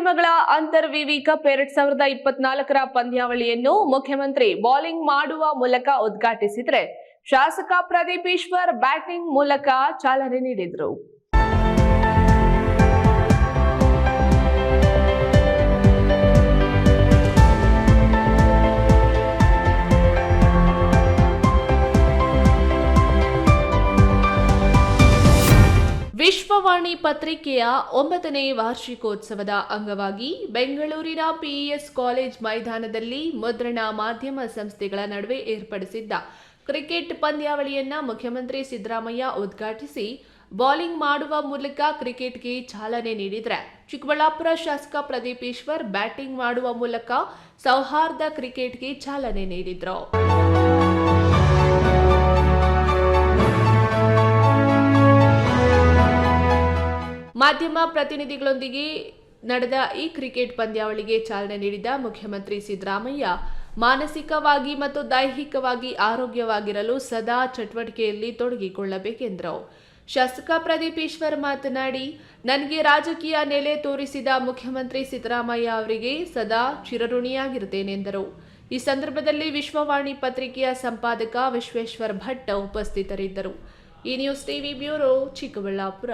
ಮಾಧ್ಯಮಗಳ ಅಂತರ್ವಿವಿ ಕಪ್ ಎರಡ್ ಸಾವಿರದ ಇಪ್ಪತ್ನಾಲ್ಕರ ಪಂದ್ಯಾವಳಿಯನ್ನು ಮುಖ್ಯಮಂತ್ರಿ ಬೌಲಿಂಗ್ ಮಾಡುವ ಮೂಲಕ ಉದ್ಘಾಟಿಸಿದ್ರೆ ಶಾಸಕ ಪ್ರದೀಪ್ ಈಶ್ವರ್ ಬ್ಯಾಟಿಂಗ್ ಮೂಲಕ ಚಾಲನೆ ನೀಡಿದರು. ವಿಶ್ವವಾಣಿ ಪತ್ರಿಕೆಯ ಒಂಬತ್ತನೇ ವಾರ್ಷಿಕೋತ್ಸವದ ಅಂಗವಾಗಿ ಬೆಂಗಳೂರಿನ ಪಿಇಎಸ್ ಕಾಲೇಜ್ ಮೈದಾನದಲ್ಲಿ ಮುದ್ರಣ ಮಾಧ್ಯಮ ಸಂಸ್ಥೆಗಳ ನಡುವೆ ಏರ್ಪಡಿಸಿದ್ದ ಕ್ರಿಕೆಟ್ ಪಂದ್ಯಾವಳಿಯನ್ನ ಮುಖ್ಯಮಂತ್ರಿ ಸಿದ್ದರಾಮಯ್ಯ ಉದ್ಘಾಟಿಸಿ ಬೌಲಿಂಗ್ ಮಾಡುವ ಮೂಲಕ ಕ್ರಿಕೆಟ್ಗೆ ಚಾಲನೆ ನೀಡಿದರೆ ಚಿಕ್ಕಬಳ್ಳಾಪುರ ಶಾಸಕ ಪ್ರದೀಪ್ ಈಶ್ವರ್ ಬ್ಯಾಟಿಂಗ್ ಮಾಡುವ ಮೂಲಕ ಸೌಹಾರ್ದ ಕ್ರಿಕೆಟ್ಗೆ ಚಾಲನೆ ನೀಡಿದ್ರು. ಮಾಧ್ಯಮ ಪ್ರತಿನಿಧಿಗಳೊಂದಿಗೆ ನಡೆದ ಈ ಕ್ರಿಕೆಟ್ ಪಂದ್ಯಾವಳಿಗೆ ಚಾಲನೆ ನೀಡಿದ ಮುಖ್ಯಮಂತ್ರಿ ಸಿದ್ದರಾಮಯ್ಯ, ಮಾನಸಿಕವಾಗಿ ಮತ್ತು ದೈಹಿಕವಾಗಿ ಆರೋಗ್ಯವಾಗಿರಲು ಸದಾ ಚಟುವಟಿಕೆಯಲ್ಲಿ ತೊಡಗಿಕೊಳ್ಳಬೇಕೆಂದರು. ಶಾಸಕ ಪ್ರದೀಪ್ ಈಶ್ವರ್ ಮಾತನಾಡಿ, ನನಗೆ ರಾಜಕೀಯ ನೆಲೆ ತೋರಿಸಿದ ಮುಖ್ಯಮಂತ್ರಿ ಸಿದ್ದರಾಮಯ್ಯ ಅವರಿಗೆ ಸದಾ ಚಿರಋಣಿಯಾಗಿರುತ್ತೇನೆಂದರು ಈ ಸಂದರ್ಭದಲ್ಲಿ ವಿಶ್ವವಾಣಿ ಪತ್ರಿಕೆಯ ಸಂಪಾದಕ ವಿಶ್ವೇಶ್ವರ್ ಭಟ್ ಉಪಸ್ಥಿತರಿದ್ದರು. ಈ ನ್ಯೂಸ್ ಟಿವಿ ಬ್ಯೂರೋ ಚಿಕ್ಕಬಳ್ಳಾಪುರ.